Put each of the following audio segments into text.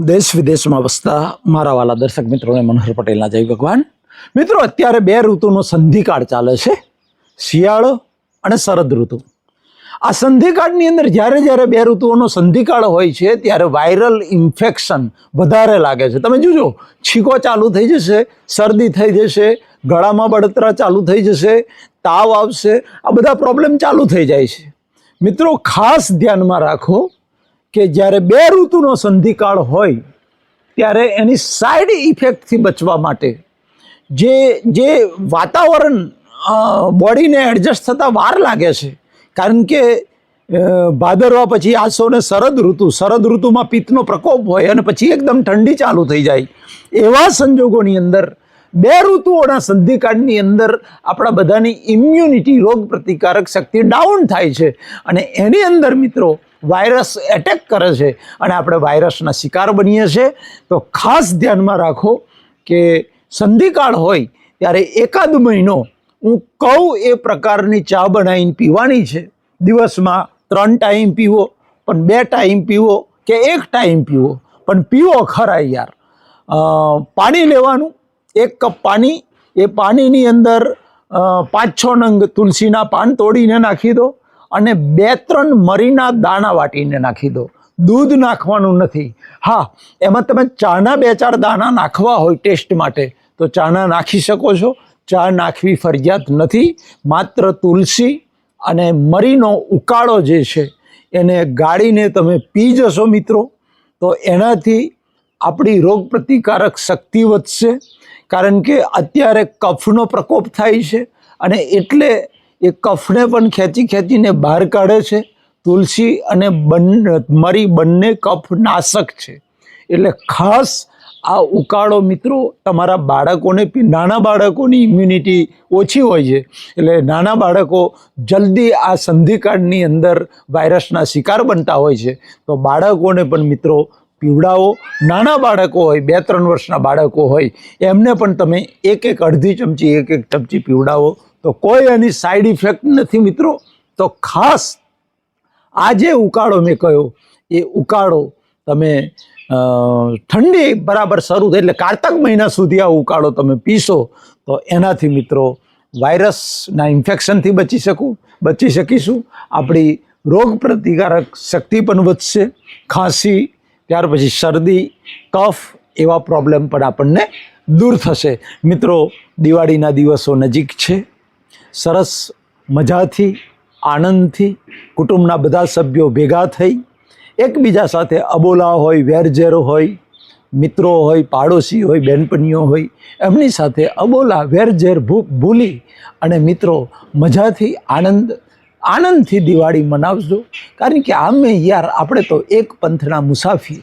દેશ વિદેશમાં વસતા મારા વાલા દર્શક મિત્રોને મનોહર પટેલના જય ભગવાન. મિત્રો, અત્યારે બે ઋતુનો સંધિકાળ ચાલે છે. શિયાળો અને શરદ ઋતુ. આ સંધિકાળની અંદર જ્યારે જ્યારે બે ઋતુઓનો સંધિકાળ હોય છે, ત્યારે વાયરલ ઇન્ફેક્શન વધારે લાગે છે. તમે જોજો, છીકો ચાલુ થઈ જશે, શરદી થઈ જશે, ગળામાં બળતરા ચાલુ થઈ જશે, તાવ આવશે, આ બધા પ્રોબ્લેમ ચાલુ થઈ જાય છે. મિત્રો, ખાસ ધ્યાનમાં રાખો કે જ્યારે બે ઋતુનો સંધિકાળ હોય, ત્યારે એની સાઈડ ઇફેક્ટથી બચવા માટે જે જે વાતાવરણ બોડીને એડજસ્ટ થતાં વાર લાગે છે. કારણ કે ભાદરવા પછી આસો ને શરદ ઋતુ, શરદ ઋતુમાં પિત્તનો પ્રકોપ હોય અને પછી એકદમ ઠંડી ચાલુ થઈ જાય. એવા સંજોગોની અંદર, બે ઋતુઓના સંધિકાળની અંદર આપણા બધાની ઇમ્યુનિટી રોગ પ્રતિકારક શક્તિ ડાઉન થાય છે. અને એની અંદર મિત્રો વાયરસ એટેક કરે છે અને આપણે વાયરસના શિકાર બનીએ છીએ. તો ખાસ ધ્યાનમાં રાખો કે સંધિકાળ હોય ત્યારે એકાદ મહિનો હું કહું એ પ્રકારની ચા બનાવીને પીવાની છે. દિવસમાં ત્રણ ટાઈમ પીવો, પણ બે ટાઈમ પીવો કે એક ટાઈમ પીવો. પણ પીવો ખરા યાર. પાણી લેવાનું, એક કપ પાણી, એ પાણીની અંદર પાંચ છ નંગ તુલસીના પાન તોડીને નાખી દો. અને બે ત્રણ મરીના દાણા વાટીને નાખી દો. દૂધ નાખવાનું નથી. હા, એમાં તમે ચાના બે ચાર દાણા નાખવા હોય ટેસ્ટ માટે, તો ચાના નાખી શકો છો. ચા નાખવી ફરજિયાત નથી. માત્ર તુલસી અને મરીનો ઉકાળો જે છે, એને ગાળીને તમે પી જશો મિત્રો, તો એનાથી આપણી રોગ પ્રતિકારક શક્તિ વધશે. કારણ કે અત્યારે કફનો પ્રકોપ થાય છે અને એટલે એ કફને પણ ખેંચી ખેંચીને બહાર કાઢે છે. તુલસી અને બંને, મરી બંને કફ નાશક છે. એટલે ખાસ આ ઉકાળો મિત્રો તમારા બાળકોને નાના બાળકોની ઇમ્યુનિટી ઓછી હોય છે. એટલે નાના બાળકો જલ્દી આ સંધિકાળની અંદર વાયરસના શિકાર બનતા હોય છે. તો બાળકોને પણ મિત્રો પીવડાવો. નાના બાળકો હોય બે ત્રણ વર્ષના બાળકો હોય, એમને પણ તમે એક એક અડધી ચમચી એક એક ચમચી પીવડાવો. તો કોઈ એની સાઈડ ઇફેક્ટ નથી મિત્રો. તો ખાસ આ જે ઉકાળો મેં કહ્યો એ ઉકાળો તમે ઠંડી બરાબર શરૂ થઈ એટલે કારતક મહિના સુધી આ ઉકાળો તમે પીશો, તો એનાથી મિત્રો વાયરસના ઇન્ફેક્શનથી બચી શકું, બચી શકીશું. આપણી રોગ પ્રતિકારક શક્તિ પણ વધશે. ખાંસી, ત્યાર પછી શરદી, કફ એવા પ્રોબ્લેમ પણ આપણને દૂર થશે. મિત્રો, દિવાળીના દિવસો નજીક છે. સરસ મજાથી, આનંદથી કુટુંબના બધા સભ્યો ભેગા થઈ, એકબીજા સાથે અબોલા હોય, વેરઝેર હોય, મિત્રો હોય, પાડોશી હોય બહેનપણીઓ હોય, એમની સાથે અબોલા, વેરઝેર ભૂલી અને મિત્રો મજાથી આનંદ, આનંદથી દિવાળી મનાવજો. કારણ કે આમે યાર, આપણે તો એક પંથના મુસાફિર,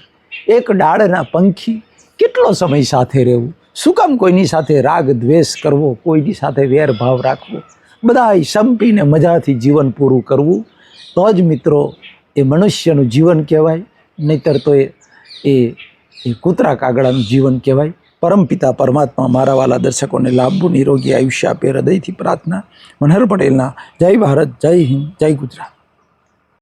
એક ડાળના પંખી, કેટલો સમય સાથે રહેવું? શું કામ કોઈની સાથે રાગ દ્વેષ કરવો, કોઈની સાથે વેરભાવ રાખવો? બધાય સંપીને મજાથી જીવન પૂરું કરવું. તો જ મિત્રો, એ મનુષ્યનું જીવન કહેવાય, નહીતર તો એ એ કૂતરા કાગડાનું જીવન કહેવાય. પરમપિતા પરમાત્મા મારા વાલા દર્શકોને લાંબુ નિરોગી આયુષ્ય આપે હૃદયથી પ્રાર્થના. મનહર પટેલના, જય ભારત, જય હિન્દ, જય ગુજરાત.